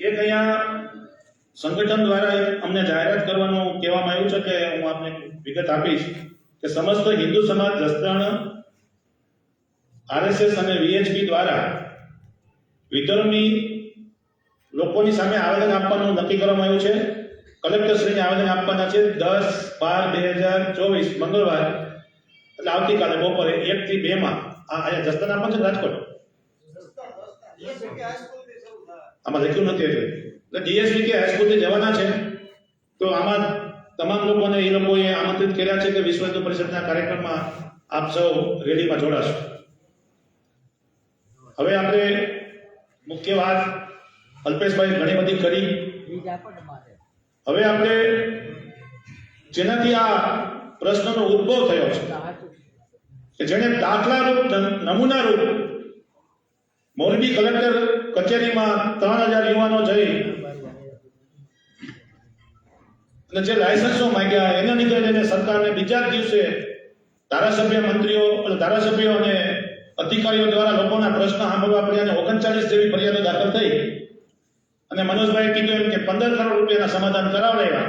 એક અહીંયા સંગઠન દ્વારા અમને જાહેરાત કરવાનું કહેવામાં આવ્યું છે કે હું આપને વિગત આપીશ કે સમસ્ત હિન્દુ સમાજ જસદણ આરએસએસ અને વીએચપી દ્વારા વિધર્મી લોકોની સામે આવેદન આપવાનું નક્કી કરવામાં આવ્યું છે. કલેક્ટરશ્રીને આવેદન આપવાના છે દસ બાર બે હજાર ચોવીસ મંગળવાર, એટલે આવતીકાલે બપોરે એક થી બે માં. આ અહીંયા જસદણ આપવાનું છે રાજકોટ? આમાં લખ્યું નથી એટલે. એટલે ડીએસપી કે હાઈસ્કૂલથી જવાના છે, તો આમાં તમામ લોકોને એ લોકોએ આમંત્રિત કર્યા છે કે વિશ્વ હિન્દુ પરિષદના કાર્યક્રમમાં આપ સૌ રેલીમાં જોડાશો. હવે આપણે મુખ્ય વાત અલ્પેશભાઈ ઘણી બધી કરી. હવે આપણે જેનાથી આ પ્રશ્નનો ઉદ્ભવ થયો છે, કે જેને નમૂના નમૂનારૂપ, મોરબી કલેક્ટર કચેરીમાં ત્રણ હજાર યુવાનો જઈ અને જે લાયસન્સો માંગ્યા, એના લીધે એને સરકારને બીજા દિવસે ધારાસભ્ય મંત્રીઓ અને ધારાસભ્યો અને અધિકારીઓ દ્વારા લોકોના પ્રશ્ન સાંભળવા પડ્યા અને ઓગણચાલીસ જેવી ફરિયાદો દાખલ થઈ. અને મનોજભાઈ કીધું એમ કે પંદર કરોડ રૂપિયાના સમાધાન કરાવડાવ્યા.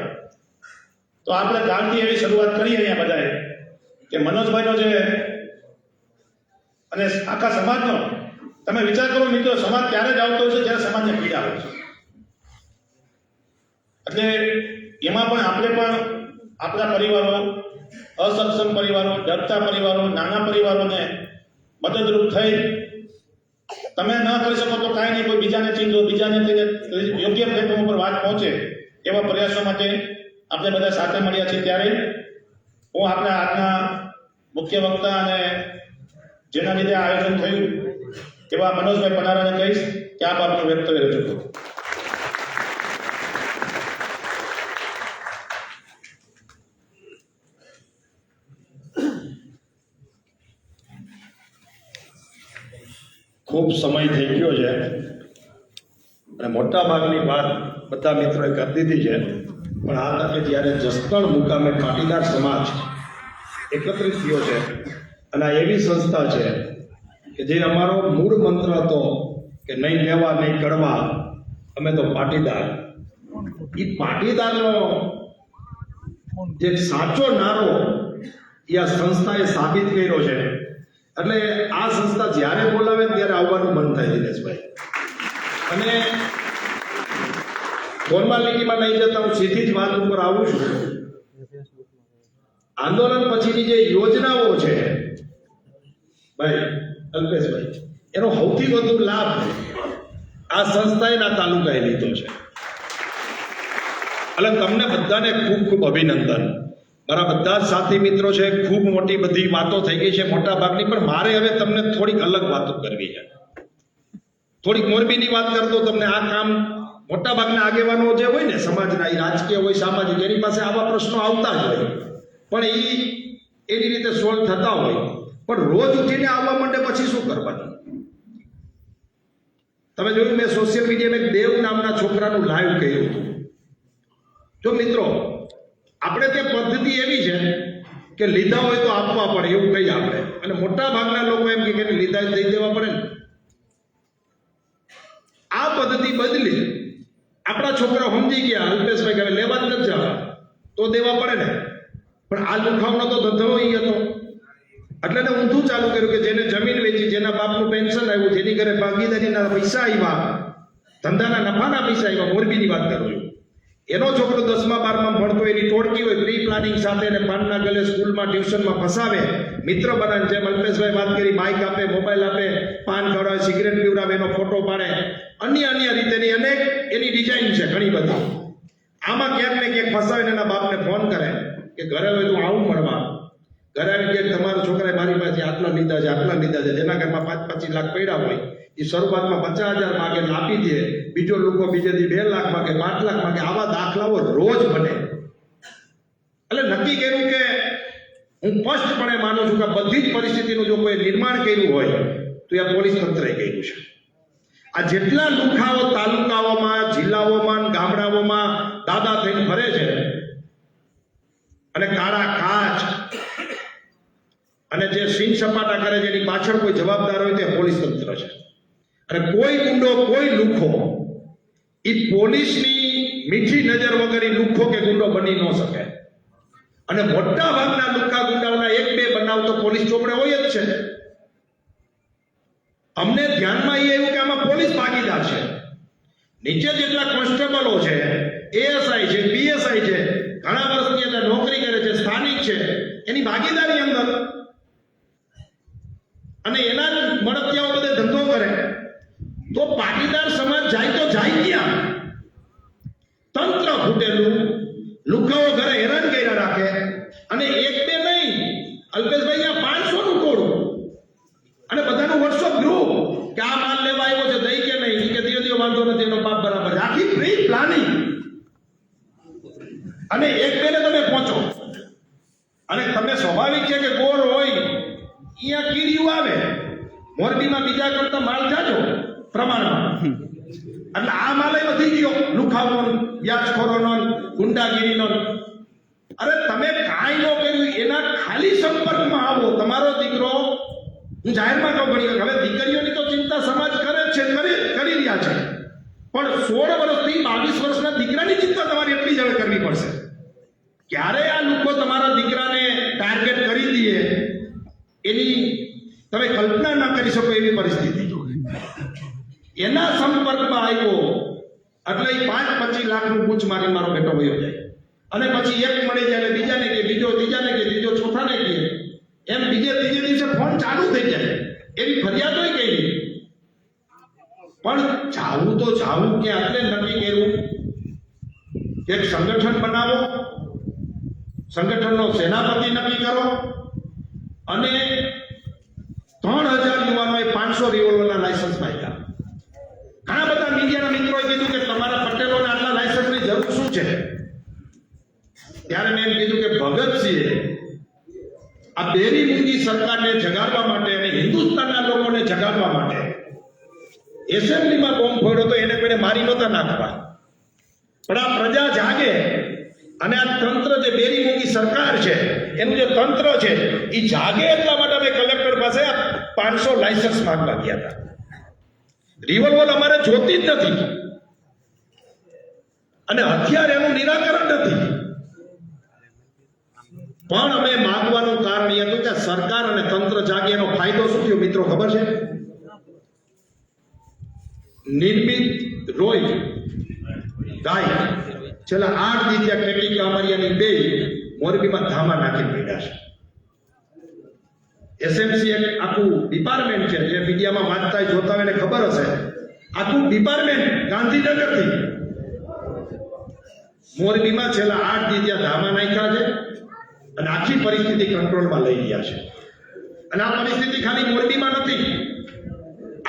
તો આપણે ગામથી એવી શરૂઆત કરી અહીંયા બધાએ કે મનોજભાઈનો જે અને આખા સમાજનો તમે વિચાર કરો મિત્રો, સમાજ ત્યારે જ આવતો છે જ્યારે સમાજને પીડા હોય છે. એટલે એમાં પણ આપણે પણ આપણા પરિવારો, અસક્ષમ પરિવારો, ડરતા પરિવારો, નાના પરિવારોને મદદરૂપ થઈ તમે ન કરી શકો તો કાંઈ નહીં, કોઈ બીજાને ચીંધો, બીજાને યોગ્ય પ્લેટફોર્મ ઉપર વાત પહોંચે એવા પ્રયાસો માટે આપણે બધા સાથે મળ્યા છીએ ત્યારે. હું આપણા આજના મુખ્ય વક્તા અને જેના લીધે આયોજન થયું એવા મનોજભાઈ પનારાને કહીશ કે આપ આપનું વ્યક્તવ્ય રજૂ કરો ખૂબ સમય થઈ ગયો છે. અને મોટા ભાગની વાત બધા મિત્રોએ કરી દીધી છે. પણ આ તકે જ્યારે જસદણ મુકામે પાટીદાર સમાજ એકત્રિત થયો છે અને આ એવી સંસ્થા છે કે જે અમારો મૂળ મંત્ર હતો કે નહીં લેવા, નહીં કરવા, અમે તો પાટીદાર. એ પાટીદારનો જે સાચો નારો એ આ સંસ્થાએ સાબિત કર્યો છે. એટલે આ સંસ્થા જ્યારે બોલાવે ત્યારે આવવાનું મન થાય દિનેશભાઈ. અને ફોર્માલિટીમાં નહીં જતા હું સીધી જ વાત ઉપર આવું છું. આંદોલન પછીની જે યોજનાઓ છે, ભાઈ અલ્પેશભાઈ એનો સૌથી વધુ લાભ આ સંસ્થાએ ના તાલુકાએ લીધો છે. એટલે તમને બધાને ખૂબ ખૂબ અભિનંદન. મારા બધા જ સાથી મિત્રો છે, ખૂબ મોટી બધી વાતો થઈ ગઈ છે મોટા ભાગની, પણ મારે હવે તમને થોડીક અલગ વાતો કરવી છે. થોડીક મોરબીની વાત કરતો તમને આ કામ મોટા ભાગના આગેવાનો જે હોય ને, સમાજના એ રાજકીય હોય, સામાજિક, એની પાસે આવા પ્રશ્નો આવતા જ હોય. પણ એ એની રીતે સોલ્વ થતા હોય. પણ રોજ ઉઠીને આવવા માંડે પછી શું કરવાનું? તમે જોયું મેં સોશિયલ મીડિયામાં એક દેવ નામના છોકરાનું લાઈવ કર્યું હતું. જો મિત્રો, આપણે ત્યાં પદ્ધતિ એવી છે કે લીધા હોય તો આપવા પડે, એવું કહીએ આપણે. અને મોટા ભાગના લોકો એમ કહે કે લીધા દઈ દેવા પડે ને. આ પદ્ધતિ બદલી આપણા છોકરા સમજી ગયા, અલ્પેશભાઈ કે હવે લેવા જ નથી જવા. તો દેવા પડે ને. પણ આ લુખાવનો તો ધંધો અહીં હતો. એટલે ઊંધું ચાલુ કર્યું કે જેને જમીન વેચી, જેના બાપનું પેન્શન આવ્યું, જેની ઘરે ભાગીદારીના પૈસા આવ્યા, ધંધાના નફાના પૈસા આવ્યા, મોરબીની વાત કરું છું. એનો છોકરો દસમા બારમાં ભણતો, એની ટોળકી હોય, પ્રી પ્લાનિંગ સાથે એને પાનના ગલે સ્કૂલમાં, ટ્યુશનમાં ફસાવે, મિત્ર બનાવે જેમ અલ્પેશભાઈ વાત કરી બાઇક આપે મોબાઈલ આપે, પાન ખવડાવે સિગરેટ પીવડાવે, એનો ફોટો પાડે. અન્ય અન્ય રીતેની અનેક એની ડિઝાઇન છે, ઘણી બધી. આમાં ક્યાંક ને ક્યાંક ફસાવીને એના બાપને ફોન કરે કે ઘરે હોય તું આવું મળવા. ઘરે આવી તમારા છોકરાએ મારી પાસે આટલા લીધા છે, આટલા લીધા છે, જેના ઘરમાં પાંચ પચીસ લાખ પડ્યા હોય, એ શરૂઆતમાં પચાસ હજાર માગે આપી દે, બીજો લોકો બીજેથી બે લાખ માગે, પાંચ લાખ માગે, આવા દાખલાઓ રોજ બને. એટલે નક્કી કર્યું કે હું સ્પષ્ટપણે માનું છું કે બધી જ પરિસ્થિતિનું જો કોઈ નિર્માણ કર્યું હોય, તો એ પોલીસ તંત્રએ કર્યું છે. આ જેટલા લુખાઓ તાલુકાઓમાં, જિલ્લાઓમાં ગામડાઓમાં દાદા થઈને ફરે છે, અને કાળા અને જે સીન સપાટા કરે છે, એની પાછળ કોઈ જવાબદાર હોય તે પોલીસ તંત્ર છે. અને કોઈ ગુંડો, કોઈ લુખો, એ પોલીસની મીઠી નજર વગર ઈ લુખો કે ગુંડો બની ન શકે. અને મોટા ભાગના લુખા ગુંડાઓના એક બે બનાવ તો પોલીસ ચોપડે હોય જ છે. અમને ધ્યાનમાં એ આવ્યું કે આમાં પોલીસ ભાગીદાર છે. નીચે જેટલા કોન્સ્ટેબલો છે, એએસઆઈ છે, પીએસઆઈ છે, ઘણા વર્ષની અંદર નોકરી કરે છે, સ્થાનિક છે, એની ભાગીદારી અંદર અને એના જ મળતિયાઓ બધે ધંધો કરે. તો પાટીદાર સમાજ જાય તો જાય ક્યાં? તંત્ર ફૂટેલું લુખાઓ ઘરે હેરાન કર્યા રાખે. અને એક બે નહીં અલ્પેશભાઈ આ પાંચસો નું ટોળું અને બધાનું વોટ્સઅપ ગ્રુપ કે આ માલ લેવા આવ્યો છે, દઈ કે નહીં? કે દિયો દિયો વાંધો નથી, એનો પાપ બરાબર. આખી પ્રી પ્લાનિંગ અને એક બે ને તમે પહોંચો અને તમને સ્વાભાવિક છે કે ગોળ હોય અહીંયા કીડીયું આવે મોરબીમાં બીજા કરતા માલ જાજો પ્રમાણમાં એટલે આ માલ વધી ગયો લુખાવનો વ્યાજખોરોનો ગુંડાગીરીનો અરે તમે કાંઈ ન કર્યું એના ખાલી સંપર્કમાં આવો તમારો દીકરો હું જાહેરમાં કહું ઘણી વખત, હવે દીકરીઓની તો ચિંતા સમાજ કરે જ છે કરી કરી રહ્યા છે પણ સોળ વર્ષથી બાવીસ વર્ષના દીકરાની ચિંતા તમારે એટલી જ હવે કરવી પડશે ક્યારે આ લોકો તમારા દીકરાને ટાર્ગેટ કરી દે એની તમે કલ્પના ન કરી શકો એવી પરિસ્થિતિ એના સંપર્કમાં આવ્યો, એટલે પાંચ પચીસ લાખનું પૂછ મારી મારો બેટો વયો જાય. અને પછી એક મળી જાય બીજાને કે બીજો, ત્રીજાને કે ત્રીજો, ચોથાને કે એમ બીજે ત્રીજે દિવસે ફોન ચાલુ થઈ જાય. એવી ફરિયાદોય કઈ પણ જાવું તો જાવું કે આપણે નક્કી કર્યું. એક સંગઠન બનાવો. સંગઠનનો સેનાપતિ નક્કી કરો. અને ત્રણ હજાર યુવાનોએ પાંચસો રિવોલ્વરના લાયસન્સ પાડ્યા ઘણા બધા મીડિયાના મિત્રોએ કીધું કે તમારા પટેલોને આટલા લાયસન્સની જરૂર શું છે? ત્યારે મેં એમ કીધું કે ભગતસિંહે આ બેરી મૂંગી સરકારને જગાડવા માટે અને હિન્દુસ્તાનના લોકોને જગાડવા માટે એસેમ્બલીમાં બોમ્બ ફોડ્યો તો એને કોઈને મારી નહોતા નાખવા. પણ આ પ્રજા જાગે અને આ તંત્ર જે બેરી મૂંગી સરકાર છે, એનું જે તંત્ર છે એ જાગે એટલા માટે અમે કલેક્ટર પાસે પાંચસો લાયસન્સ માંગવા ગયા હતા. રિવોલ્વર અમારે જોતી જ નથી. અને હથિયાર એનું નિરાકરણ નથી. પણ અમે માંગવાનું કારણ એ હતું કે સરકાર અને તંત્ર જાગે એનો ફાયદો શું થયો મિત્રો ખબર છે? નિર્મિત રોય ગાય, છેલ્લા આઠ દી કેટલીક અમારી બે મોરબીમાં ધામા નાખી પડ્યા છે. એસએમસી એક આખું ડિપાર્ટમેન્ટ છે, જે મીડિયામાં વાંચતા જોતા હોય એને ખબર હશે. આખું ડિપાર્ટમેન્ટ ગાંધીનગરથી. મોરબીમાં છેલ્લા આઠ દી ત્યાં ધામા નાખ્યા છે અને આખી પરિસ્થિતિ કંટ્રોલમાં લઈ રહ્યા છે. અને આ પરિસ્થિતિ ખાલી મોરબીમાં નથી.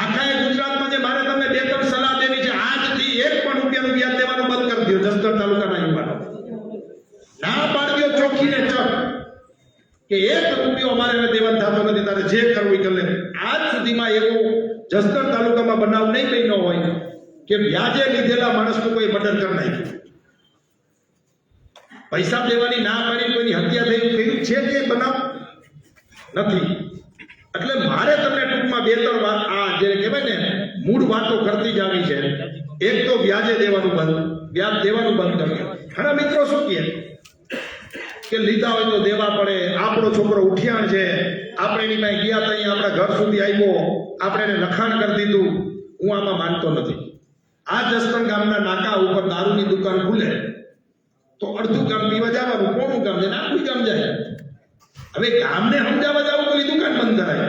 આખા ગુજરાતમાં જે મારે તમને બે ત્રણ સલાહ દેવી છે આજથી એક પણ રૂપિયાનું વ્યાજ દેવાનું બંધ કરી દો જસદણ તાલુકાના યુવાનો ના પાડ્યો ચોખ્ખીને ચક કે એક રૂપિયો અમારે હવે થતો નથી, તારે જે કરવું એ કરી આજ સુધીમાં એવો જસદણ તાલુકામાં બનાવ નહીં બન્યો હોય કે વ્યાજે લીધેલા માણસનું કોઈ મર્ડર કરી નાખ્યું. પૈસા દેવાની ના પાડી કોઈની હત્યા થઈ કર્યું છે કે બનાવ? નથી. એટલે મારે તમને ટૂંકમાં બે ત્રણ વાત, આ જે કહેવાય ને, મૂળ વાતો કરતી જ આવી છે. એક તો વ્યાજે દેવાનું બંધ, વ્યાજ દેવાનું બંધ કર્યું ઘણા મિત્રો શું કહે? કે લીધા હોય તો દેવા પડે. આપણો છોકરો ઉઠિયાણ છે. આપણે એની પાસે ગયા ત્યાં આપણા ઘર સુધી આવ્યો. આપણે એને લખાણ કરી દીધું. હું આમાં માનતો નથી. આ જસદણ ગામના નાકા ઉપર દારૂની દુકાન ખુલે. તો અડધું ગામ પીવા જવાનું કોનું ગામ જાય આખું ગામ જાય. હવે ગામને સમજાવવા જાવ એ દુકાન બંધ કરાય.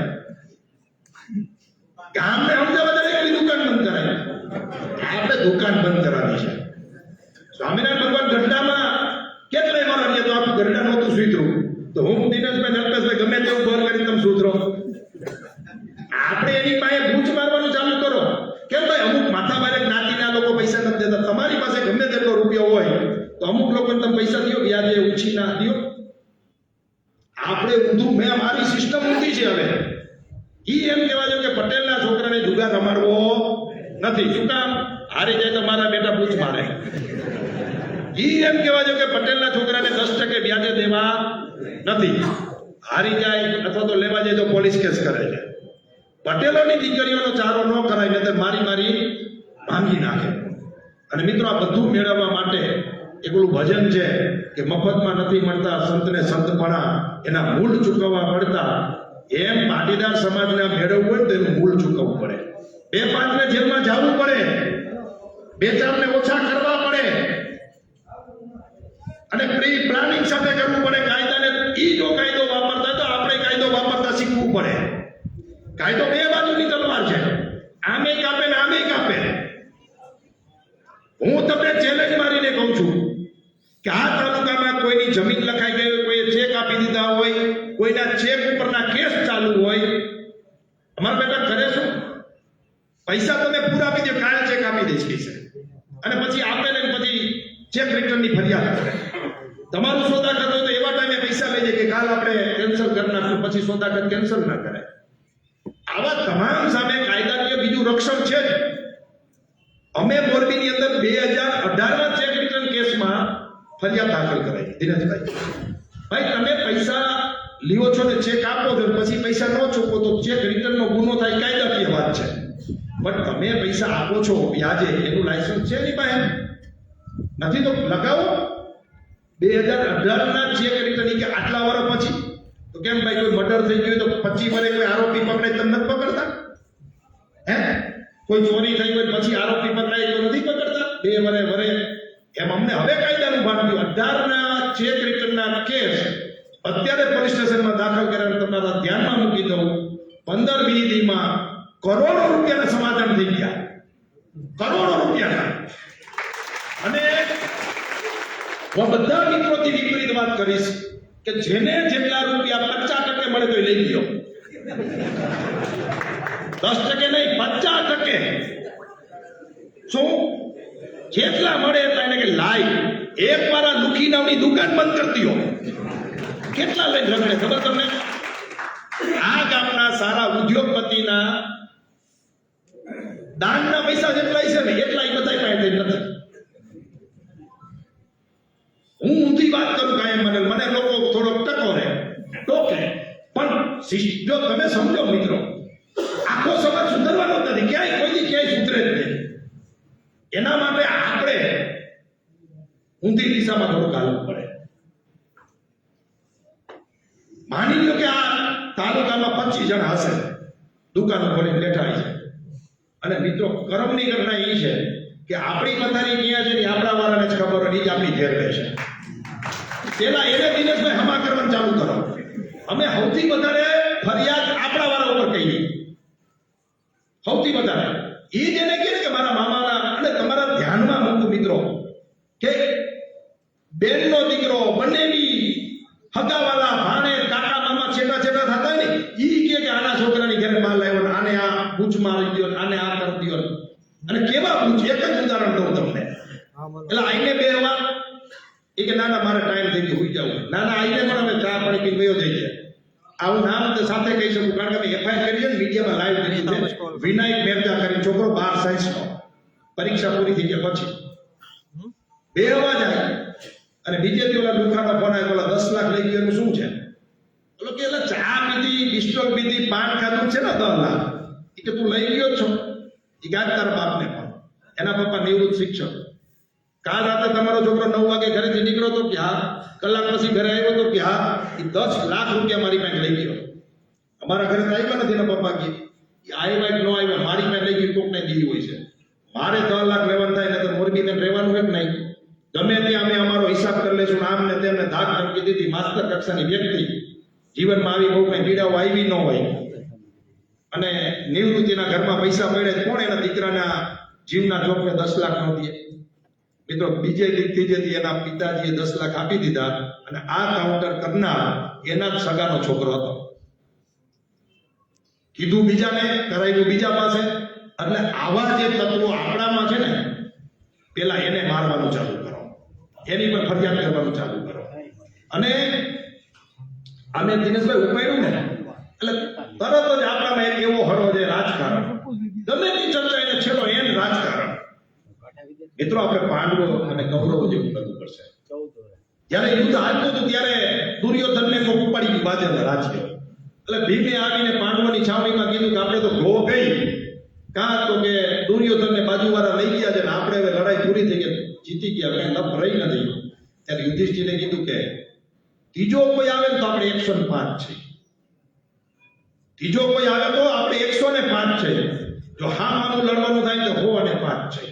ગામને સમજાવવા જાય એ દુકાન બંધ કરાય. આપણે દુકાન બંધ કરાવી છે. સ્વામિનારાયણ ભગવાન ગઢડામાં કેટલાય વાર આવીએ તો આપણું ગઢડા નહોતું સુધરું તો હું દિનેશભાઈ નરપેશભાઈ ગમે તેવું ભર કરીને તમે સુધરો આપણે એની પાસે બૂચ મારવાનું ચાલુ કરો કેમ ભાઈ અમુક માથા ભારે જ્ઞાતિના લોકો પૈસા નથી દેતા તમારી પાસે ગમે તેટલો રૂપિયો હોય તો અમુક લોકોને તમે પૈસા દો વ્યાજે ઉછી ના દો આપણે ઊંધું મેં મારી સિસ્ટમ ઊંધી છે હવે ઈ એમ કહેવા જો કે પટેલના છોકરાને જુગાર રમાડવો નથી શું કામ હારી જાય તો મારા બેટા પૂછ મારે ઈ એમ કહેવા જો કે પટેલના છોકરાને દસ ટકે વ્યાજે દેવા નથી હારી જાય અથવા તો લેવા જાય તો પોલીસ કેસ કરે છે પટેલોની દીકરીઓનો ચારો ન કરાય નહીં તો મારી મારી ભાંગી નાખે. અને મિત્રો, આ બધું મેળવવા માટે એક ઓલું ભજન છે કે મફતમાં નથી મળતા સંતને સંતપણા એના મૂળ ચૂકવવા પડતા એમ પાટીદાર સમાજને મેળવવું હોય તો મૂળ ચૂકવવું પડે. બે પાંચને જેલમાં જવું પડે. બે ચારને ઓછા કરવા પડે. અને પ્રી પ્લાનિંગ સાથે કરવું પડે. કાયદાને ઈ જો કાયદો વાપરતા તો આપણે કાયદો વાપરતા શીખવું પડે. કાયદો બે બાજુની તલવાર છે આમે કાપે ને આમે કાપે હું તમને ચેલેન્જ મારીને કહું છું કે આ તાલુકામાં કોઈની જમીન લખાઈ ગઈ હોય, કોઈએ ચેક આપી દીધા હોય, કોઈના ચેક ઉપરના કેસ ચાલુ હોય, અમારા બેટા કરે શું? પૈસા તમે પૂરા આપી દો, કાલ ચેક આપી દઈશ કે અને પછી આપે ને પછી ચેક રિટર્નની ફરિયાદ કરે. તમારું સોદા કરતો તો એવા ટાઈમે પૈસા લઈ જાય કે કાલ આપણે કેન્સલ કરી નાખશું પછી સોદાખત કેન્સલ ના કરે આવા તમામ સામે કાયદાકીય બીજું રક્ષણ છે જ. અમે મોરબીની અંદર બે હજાર અઢારમાં ચેક રિટર્ન કેસમાં ફરિયાદ દાખલ કરાઈ. દિનેશભાઈ ભાઈ, તમે પૈસા લ્યો છો ને ચેક આપો છો પછી પૈસા ન ચૂકવો તો ચેક રિટર્નનો ગુનો થાય, કાયદાકીય વાત છે. પણ તમે પૈસા આપો છો વ્યાજે એનું લાયસન્સ છે નહીં પાસે નથી તો લગાવો. બે હજાર અઢારના ચેક રિટર્ન કે આટલા વર્ષ પછી. તો કેમ ભાઈ, કોઈ મર્ડર થઈ ગયું તો પચી વર્ષે કોઈ આરોપી પકડાય તમને નથી પકડતા? હે? કોઈ ચોરી થઈ હોય, પછી આરોપી પકડાય તો નથી પકડતા? બે વરે વરે. એમ અમને હવે કાયદાનું ભાન થયું અઢારના ચેક રિટર્નના કેસ અત્યારે પોલીસ સ્ટેશનમાં દાખલ કર્યા તમારા ધ્યાનમાં મૂકી દઉં. પંદર વીસ દીમાં કરોડો રૂપિયાના સમાધાન થઈ ગયા. કરોડો રૂપિયાના. અને હું બધા મિત્રોથી વિપરીત વાત કરીશ કે જેને જેટલા રૂપિયા પચાસ ટકે મળે તો લઈ લ્યો. દસ ટકે નહીં, પચાસ ટકે. શું? જેટલા મળે એટલા એને કે લાઈ. એક વાર લુખી નામની દુકાન બંધ કરી દો કેટલા લઈને રગડે, ખબર તમને? આ ગામના સારા ઉદ્યોગપતિના દાનના પૈસા જેટલા છે ને, એટલા બધા પાસે નથી હું ઊંધી વાત કરું કાયમ મને મને લોકો થોડો ટકો રહે ટોકે પણ શિશ- જો તમે સમજો મિત્રો આખો સમાજ સુધરવાનો નથી ક્યાંય કોઈ ક્યાંય સુધરે જ નહીં એના માટે આપણે ઊંધી દિશામાં થોડું ચાલવું પડે માની લો કે આ તાલુકામાં પચીસ જણ હશે દુકાનો ખોલીને બેઠા છે અને મિત્રો કર્મની ઘટના એ છે કે આપણી પથારી ક્યાં છે ને આપણા વાળાને જ ખબર હોય એ જ આપણી ઘેર રહે છે પેલા એને દિનેશભાઈ હમા કરવાનું ચાલુ કરો અમે સૌથી વધારે ફરિયાદ આપણા વાળા ઉપર કહીએ સૌથી વધારે. એ જ એને કહે કે મારા મામાના અને તમારા ધ્યાનમાં મૂકું મિત્રો, કે બંનેની હગાવાલા ભાણે કાકા મામા છેટા છેટા થતા હોય ને ઈ કે કે આના છોકરાની ઘરે માલ લાવ્યો ને આને આ બૂચ મારી દ્યો ને આને આ કરી દ્યો ને. અને કેવા બૂચ એક જ ઉદાહરણ દઉં તમને એટલે આઈને બે વાર એ કે ના ના મારે ટાઈમ થઈ ગયો હોઈ જાવ ના ના આઈને પણ અમે ચા પાણી પી ગયો જઈએ આવું નામ તો સાથે કહી શકું કારણ કે અમે એફઆઈઆર કરી છે ને મીડિયામાં લાઈવ કરી છે વિનાયક મેરજા કરી છોકરો બાર સાયન્સનો પરીક્ષા પૂરી થઈ ગયા પછી બે અવાજ આવી અને બીજે દી ઓલા લુખાનો ફોન દસ લાખ લઈ ગયો શું છે? ઓલો કે એટલે ચા પીધી પિસ્તોલ પીધી, પાન ખાધું છે ને દસ લાખ. એ કે તું લઈ ગયો છો. એ ગાજ તારા બાપને પણ. એના પપ્પા નિવૃત્ત શિક્ષક. કાલ રાતે તમારો છોકરો નવ વાગે ઘરેથી નીકળ્યો તો કે હા, કલાક પછી ઘરે આવ્યો તો કે હા એ દસ લાખ રૂપિયા મારી પાસે લઈ ગયો. અમારા ઘરે તો આવ્યા નથી એના પપ્પા કે આવ્યા કે ન આવ્યા મારી પાસે લઈ ગયું, કોકને દીધી હોય છે. મારે દસ લાખ લેવાનું થાય ને તો મોરબીને રહેવાનું હોય કે નહીં? ગમે ત્યાં અમે અમારો હિસાબ કરી લેશું ને આમ ને તેમને ધાક ધમકી દીધી માસ્ટર કક્ષાની વ્યક્તિ. જીવનમાં આવી બહુ કઈ પીડાઓ આવી ન હોય. અને નિવૃત્તિના ઘરમાં પૈસા મળે કોણ એના દીકરાના જીવના જોખમે દસ લાખ ન દે? મિત્રો, બીજે ત્રીજેથી એના પિતાજીએ દસ લાખ આપી દીધા અને આ કાઉન્ટર કરનાર એના જ સગાનો છોકરો હતો. કીધું બીજાને, કરાવ્યું બીજા પાસે. એટલે આવા જે તત્વો આપણામાં છે ને, પેલા એને મારવાનું ચાલુ એની પર ફરિયાદ કરવાનું ચાલુ કરો. અને અમે દિનેશભાઈ ઉપાડ્યું ને, એટલે તરત જ આપણામાં એક એવો હરો છે રાજકારણ. ગમે ની ચર્ચા એને છેલ્લો એને રાજકારણ. મિત્રો, આપણે પાંડવો અને કૌરવો જેવું કરવું પડશે જ્યારે યુદ્ધ હાલતું હતું, ત્યારે દુર્યોધનને કોક ઉપાડી બાજેના રાજ્ય. એટલે ભીમે આવીને પાંડવોની છાવણીમાં કીધું કે આપણે તો ઘો ગઈ. કાં તો કે દુર્યોધનને બાજુવાળા લઈ ગયા છે ને આપણે હવે લડાઈ પૂરી થઈ ગઈ. જીતી ગયા કઈ લપ રહી નથી ત્યારે યુધિષ્ઠિરે કીધું કે, ત્રીજો કોઈ આવે તો આપણે એકસો ને પાંચ છે. ત્રીજો કોઈ આવે તો આપણે એકસો ને પાંચ છે. જો હા માનું લડવાનું થાય તો હો અને પાંચ છે.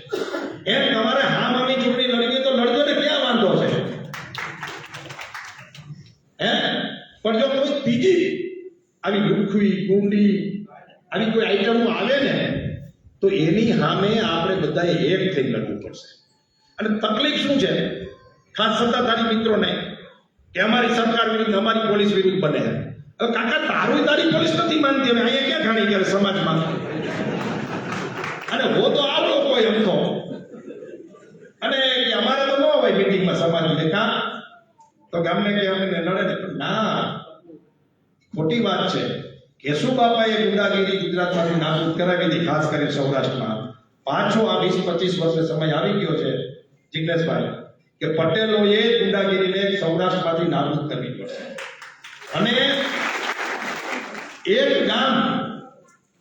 એમ તમારે હા માની ચૂંટણી લડવી તો લડજો ને, ક્યાં વાંધો છે? હે? પણ જો કોઈ ત્રીજી આવી લુખવી ગુંડી આવી કોઈ આઈટમો આવે ને, તો એની સામે આપણે બધાએ એક થઈ લડવું પડશે. અને તકલીફ શું છે? ખાસ સત્તાધારી મિત્રોને કે અમારી સરકાર વિરુદ્ધ અમારી પોલીસ વિરુદ્ધ બને. હવે કાકા, તારું તારી પોલીસ નથી માનતી. હવે અહીંયા ક્યાં ખાણી કરે સમાજમાં? અને હો તો આવડો કોઈ એમ તો અને કે અમારે તો ન હોય મિટિંગમાં સમાજ કા તો ગામને કે અમે લડે ને? પણ ના. ખોટી વાત છે. કેશુ બાપાએ ગુંડાગીરી ગુજરાતમાંથી નાબૂદ કરાવી હતી ખાસ કરીને સૌરાષ્ટ્રમાં. પાછો આ વીસ, પચીસ વર્ષે સમય આવી ગયો છે. જિગ્નેશભાઈ કે પટેલોએ ગુંડાગીરીને સૌરાષ્ટ્રમાંથી નાબૂદ કરવી પડશે અને એક ગામ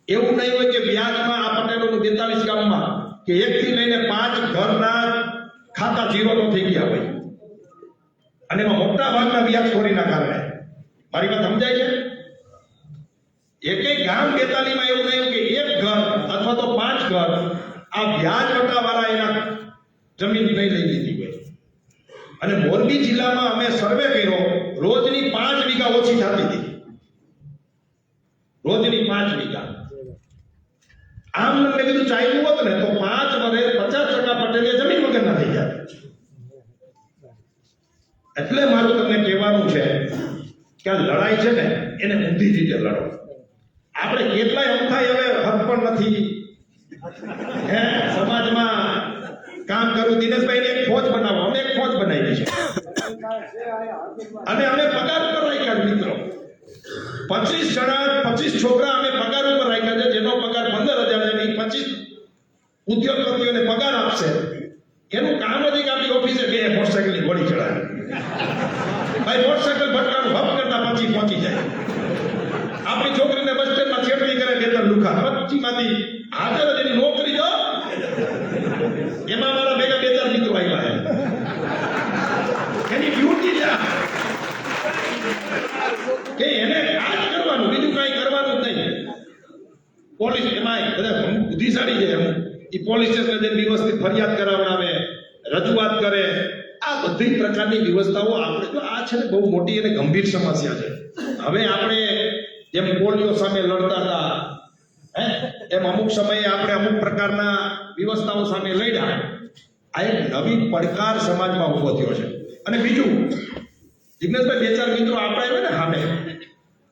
એવું નહીં હોય કે વ્યાજમાં આ પટેલોનું બેતાલીસ ગામમાં કે એક થી લઈને પાંચ ઘરના ખાતા જીવનો થઈ ગયા હોય. અને એમાં મોટા ભાગના વ્યાજખોરીના કારણે. મારી વાત સમજાય છે? એક ગામ બેતાલીમાં એવું નહીં કે એક ઘર અથવા તો પાંચ ઘર આ વ્યાજ વટાવાળા એના જમીન નહીં લઈ લીધી હોય. અને મોરબી જિલ્લામાં અમે સર્વે કર્યો, રોજની પાંચ વીઘા ઓછી થતી હતી. રોજની પાંચ વીઘા. આમ તમને કીધું, ચાલ્યું હોત ને તો પાંચ વર્ષે પચાસ ટકા પટેલે જમીન વગરના થઈ જાય. એટલે મારું તમને કહેવાનું છે કે આ લડાઈ છે ને, એને ઊંધી રીતે લડો. આપણે કેટલાય અંખાય હવે હદ પણ નથી. હે, સમાજમાં કામ કરું દિનેશભાઈ એક ફોજ બનાવો. અમે એક ફોજ બનાવી છે. અને અમે પગાર ઉપર રાખ્યા મિત્રો. પચીસ જણા, પચીસ છોકરા અમે પગાર ઉપર રાખ્યા છે, જેનો પગાર પંદર હજાર છે પચીસ ઉદ્યોગપતિઓને પગાર આપશે. એનું કામ જ કે આપણી ઓફિસે બે મોટરસાયકલની ગોળી ચડાવે. ભાઈ મોટરસાયકલ ભટકાનું હપ કરતા પછી પહોંચી જાય. આપણી છોકરીને બસ સ્ટેન્ડમાં છેડતી કરે બે ત્રણ લુખા પછીમાંથી હાજર જ એની નોકરી જો એમાં મારા ભેગા બે ચાર મિત્રો આવ્યા છે એની ડ્યુટી છે આ. કે એને આ જ કરવાનું બીજું કાંઈ કરવાનું જ નહીં પોલીસ એમાં બધા બુદ્ધિશાળી છે એમ એ પોલીસ સ્ટેશન જઈને વ્યવસ્થિત ફરિયાદ કરાવડાવે, રજૂઆત કરે, આ બધી પ્રકારની વ્યવસ્થાઓ આપણે જો આ છે ને બહુ મોટી અને ગંભીર સમસ્યા છે. હવે આપણે જેમ પોલિયો સામે લડતા હતા, હે, એમ અમુક સમયે આપણે અમુક પ્રકારના વ્યવસ્થાઓ સામે લડ્યા. આ એક નવી પડકાર સમાજમાં ઊભો થયો છે. અને બીજું, જિગ્નેશભાઈ, બે ચાર મિત્રો આપણા આવ્યા ને સામે.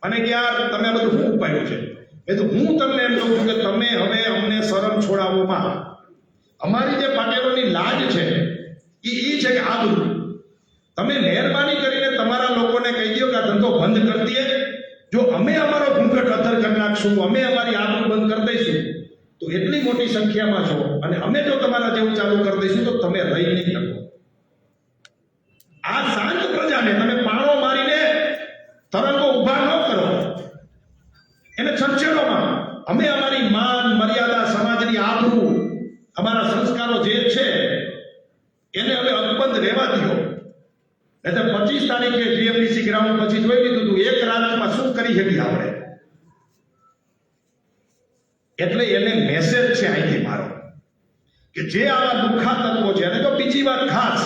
અને કે યાર તમે બધું શું ઉપાડ્યું છે? એ તો હું તમને એમ કહું કે તમે હવે અમને શરમ છોડાવોમાં અમારી જે પાટેલોની લાજ છે, એ એ છે કે આ તમે મહેરબાની કરીને તમારા લોકોને કહી દો કે આ ધંધો બંધ કરી દઈએ. જો અમે અમારો ઘૂંઘટ અધર કરી નાખશું, અમે અમારી આબરૂ બંધ કરી દઈશું, તો એટલી મોટી સંખ્યામાં છો. અને અમે જો તમારા જેવું ચાલુ કરી દઈશું, તો તમે રહી નહીં શકો. આ શાંત પ્રજાને તમે પાણો મારીને તરંગો ઊભા ન કરો એને છંછેડોમાં અમે અમારી માન મર્યાદા સમાજની આબરૂ અમારા સંસ્કારો જે છે એને હવે અકબંધ રહેવા દો એટલે પચીસ તારીખે જીએમડીસી ગ્રાઉન્ડ પછી જોઈ લીધું હતું એક રાતમાં શું કરી શકીએ આપણે એટલે એને મેસેજ છે અહીંથી મારો કે જે આવા લુખ્ખા તત્વો છે અને તો બીજી વાત ખાસ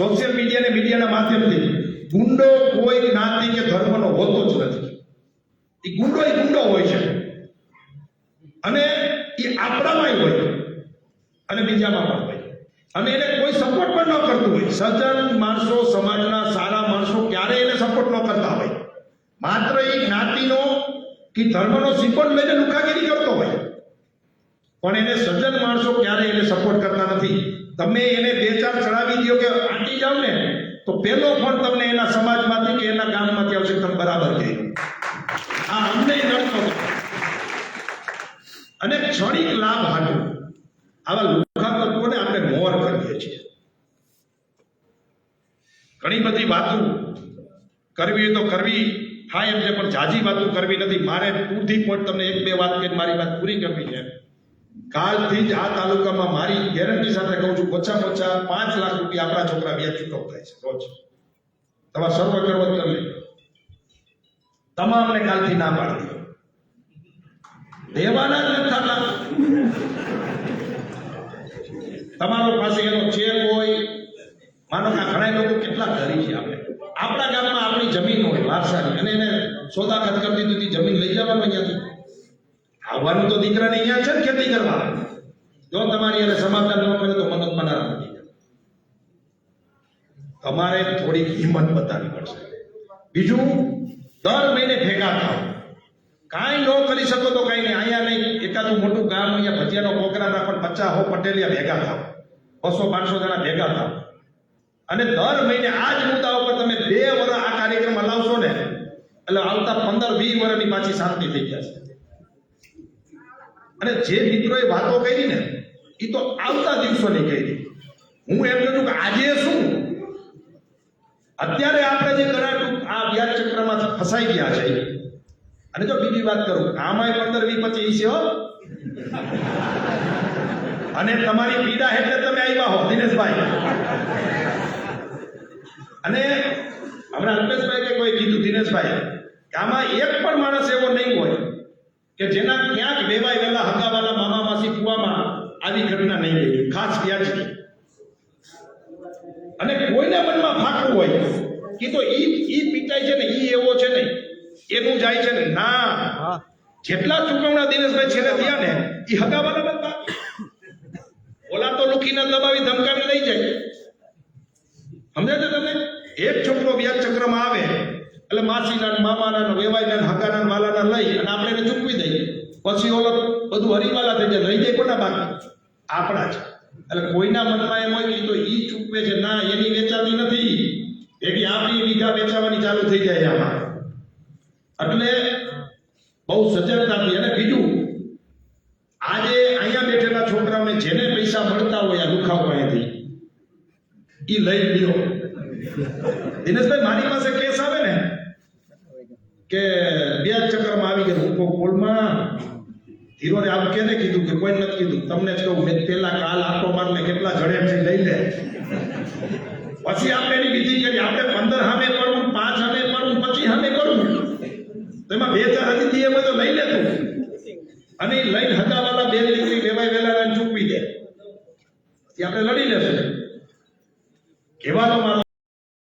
સોશિયલ મીડિયા અને મીડિયાના માધ્યમથી ગુંડો કોઈ જ્ઞાતિ કે ધર્મનો હોતો જ નથી. એ ગુંડો એ ગુંડો હોય છે. અને એ આપણામાંય હોય અને બીજામાં પણ હોય અને એને કોઈ સપોર્ટ પણ ન કરતું હોય. સજ્જન માણસો સમાજના સારા માણસો ક્યારેય એને સપોર્ટ ન કરતા હોય? માત્ર એ જ્ઞાતિનો કે ધર્મનો સિમ્બોલ લઈને લુખાગીરી કરતો હોય. પણ એને સજ્જન માણસો ક્યારેય એને સપોર્ટ કરતા નથી? તમે એને બે ચાર ચડાવી દો કે આંટી જાવ ને, તો પેલો ફોન તમને એના સમાજમાંથી કે એના ગામમાંથી આવશે તમે બરાબર કહે આ અમને નડતો અને ક્ષણિક લાભ હાટો આવા લુખા તત્વોને આપણે મોર કરીએ છીએ? ઘણી બધી વાતો કરવી તો કરવી. હા, એમ છે, પણ જાજી વાતો કરવી નથી. મારે ટૂથી પોઈન્ટ તમને એક બે વાત કે મારી વાત પૂરી કરવી છે. કાલથી જ આ તાલુકામાં મારી ગેરંટી સાથે કહું છું ઓછામાં ઓછા પાંચ લાખ રૂપિયા આપણા છોકરા વ્યાજ ચૂકવતા છે, રોજ. તમારે સર્વ કરવો કરી લેજો. તમામને કાલથી ના પાડી દો. દેવાના જ નથી તમારો પાસે એનો ચેક હોય. માનો કે ઘણા લોકો કેટલા ધરી છે આપણે. આપણા ગામમાં આપણી જમીન હોય, વારસાની. અને એને સોદાખત કરી દીધી જમીન લઈ જવાનું અહીંયાથી આવવાનું તો દીકરાને અહીંયા છે ખેતી કરવા જો તમારી એને સમાચાર ન કરે તો મનોજ મનાર તમારે થોડીક હિંમત બતાવવી પડશે. બીજું, દર મહિને ભેગા થાવ કાંઈ ન કરી શકો તો કાંઈ નહીં. અહીંયા નહીં, એકાદું મોટું ગામ અહીંયા ભજીયાનો પ્રોગ્રામ રાખો પચાસ હો, પટેલિયા ભેગા થાવ બસો પાંચસો જણા ભેગા થાવ અને દર મહિને આ જ મુદ્દા ઉપર તમે બે વર્ષ આ કાર્યક્રમ લાવશો ને, એટલે આવતા પંદર વીસ વર્ષની પાછી શાંતિ થઈ જશે. અને જે મિત્રોએ વાતો કરી ને એ તો આવતા દિવસોની કરી. હું એમ કહું કે આજે શું? અત્યારે આપણે જે કરાટું આ વ્યાજ ચક્રમાં ફસાઈ ગયા છે. અને જો બીજી વાત કરું, આમાંય પંદર વી પચીસ હો. અને તમારી પીડા એટલે તમે આવ્યા હો, દિનેશભાઈ. અને હમણાં અલ્પેશભાઈ કે કોઈ કીધું, દિનેશભાઈ, કે આમાં એક પણ માણસ એવો નહીં હોય કે જેના ક્યાંક વેવાય વેલા હગાવાલા મામા આવી ઘટના નહીં થઈ ખાસ વ્યાજની અને કોઈના મનમાં ફાટવું હોય કે તો ઈ ઈ પીટાય છે ને ઈ એવો છે ને એનું જાય છે ને ના. જેટલા ચૂકવણા દિનેશભાઈ છેલ્લે થયા ને ઈ હગાવાલા નતા ઓલા તો લુખીને દબાવી ધમકાવી લઈ જાય. સમજાય છે તમને એક છોકરો વ્યાજ ચક્રમાં આવે એટલે માસીના મામાના વેવાઈના ને હગાના ને લઈ અને આપણે એને ચૂકવી દઈએ. પછી ઓલો બધું હરીમાલા થઈ જાય રહી જાય કોના બાકી આપણા જ. એટલે કોઈના મનમાં એમ હોય તો ઈ ચૂકવે છે, ના, એની વેચાતી નથી. એવી આપણી વીઘા વેચાવાની ચાલુ થઈ જાય આમાં. એટલે બહુ સજાગતાથી અને બીજું આજે અહીંયા બેઠેલા છોકરાઓને જેને પૈસા મળતા હોય, આ દુખાવો અહીંયાથી એ લઈ લ્યો. દિનેશભાઈ, મારી પાસે કેસ આવે ને? કે બે જ ચક્કરમાં આવી ગયા. હું કોઈ કોલમાં હીરોને આમ કેને કીધું કે કોઈ નથી કીધું. તમને જ કહું, મેં પહેલા કાલ આટો મારને કેટલા જડે છે લઈ લે. પછી આપણે એની બીજી કરી આપણે પંદર હામે કરવું પાંચ હામે કરવું પછી હામે કરવું એમાં બે ચાર હતી એ બધો લઈ લેતું અને લઈને હતાવાલા બે દીકરી લેવાય વેલા ચૂકવી દે. આપણે લડી લેશું. કહેવાનો